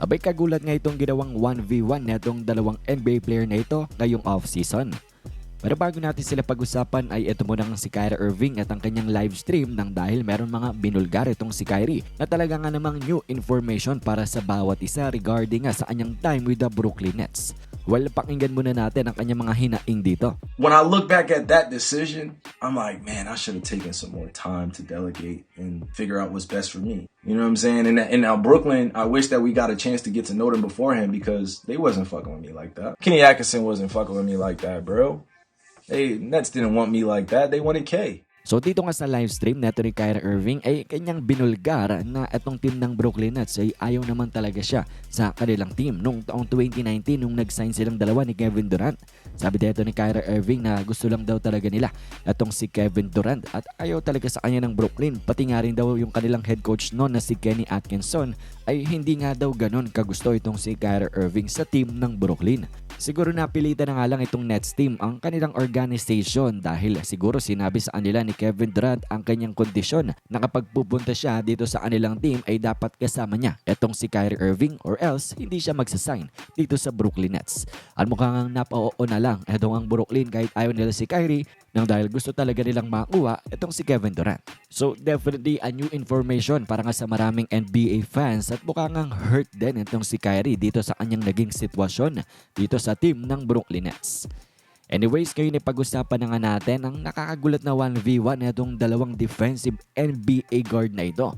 Abay kagulat nga itong ginawang 1v1 na itong dalawang NBA player na ito ngayong off-season. Pero bago natin sila pag-usapan ay ito muna nga si Kyrie Irving at ang kanyang live stream nang dahil meron mga binulgar itong si Kyrie na talaga nga namang new information para sa bawat isa regarding nga sa kanyang time with the Brooklyn Nets. Well, pakinggan muna natin ang kanyang mga hinaing dito. when I look back at that decision, I'm like, man, I should have taken some more time to delegate and figure out what's best for me. You know what I'm saying? And, and now Brooklyn, I wish that we got a chance to get to know them beforehand because they wasn't fucking with me like that. Kenny Atkinson wasn't fucking with me like that, bro. They Nets didn't want me like that. They wanted K. So dito nga sa live stream neto ni Kyrie Irving ay kanyang binulgar na itong team ng Brooklyn Nets ay ayaw naman talaga siya sa kanilang team nung taong 2019 nung nag-sign silang dalawa ni Kevin Durant. Sabi dito ni Kyrie Irving na gusto lang daw talaga nila itong si Kevin Durant at ayaw talaga sa kanya ng Brooklyn. Pati nga rin daw yung kanilang head coach noon na si Kenny Atkinson ay hindi nga daw ganon kagusto itong si Kyrie Irving sa team ng Brooklyn. Siguro napilitan na nga lang itong Nets team ang kanilang organization dahil siguro sinabi sa kanila ni Kevin Durant ang kanyang kondisyon na siya dito sa kanilang team ay dapat kasama niya itong si Kyrie Irving or else hindi siya magsasign dito sa Brooklyn Nets. At mukhang napao na lang itong ang Brooklyn kahit ayaw nila si Kyrie nang dahil gusto talaga nilang makuha itong si Kevin Durant. So definitely a new information para nga sa maraming NBA fans at mukhang ang hurt din itong si Kyrie dito sa kanyang naging sitwasyon dito sa team ng Brooklyn Nets. Anyways, kayo ni pag-usapan na nga natin ang nakakagulat na 1v1 na itong dalawang defensive NBA guard na ito.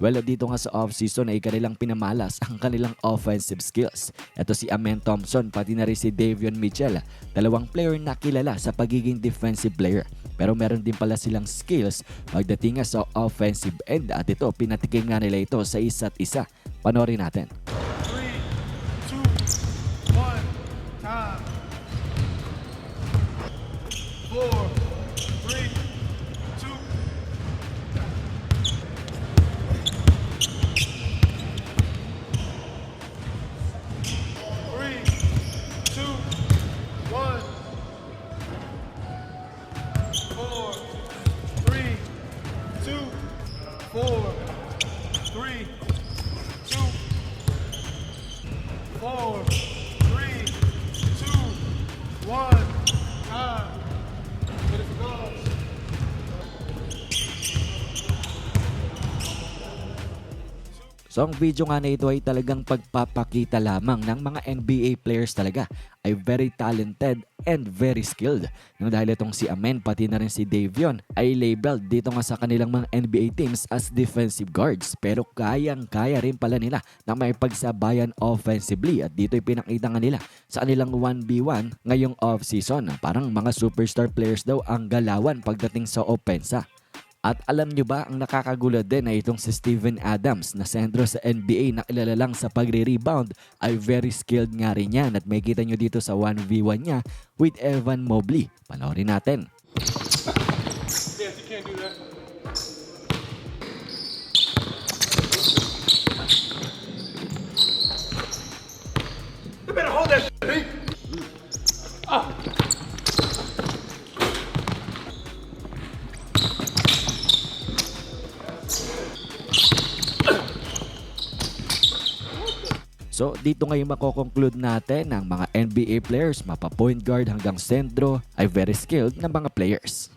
Well, dito nga sa offseason ay kanilang pinamalas ang kanilang offensive skills. Ito si Amen Thompson, pati na rin si Davion Mitchell. Dalawang player na kilala sa pagiging defensive player. Pero meron din pala silang skills pagdating nga sa offensive end at ito pinatikim nga nila ito sa isa't isa. Panorin natin. Four, three, two. Three, two, one. Four, three, two, four, three, two, four, So ang video nga na ito ay talagang pagpapakita lamang ng mga NBA players talaga ay very talented and very skilled. Nang dahil itong si Amen pati na rin si Davion ay labeled dito nga sa kanilang mga NBA teams as defensive guards pero kayang-kaya rin pala nila na may pagsabayan offensively at dito ay pinakita nga nila sa kanilang 1v1 ngayong off-season. Parang mga superstar players daw ang galawan pagdating sa opensa. At alam nyo ba ang nakakagulat din na itong si Steven Adams na sentro sa NBA na kilala lang sa pagre-rebound ay very skilled nga rin yan at may kita nyo dito sa 1v1 niya with Evan Mobley. Panoorin natin. Yes, you can't do that. So dito ngayon makokonclude natin ang mga NBA players mapa point guard hanggang sentro ay very skilled na mga players.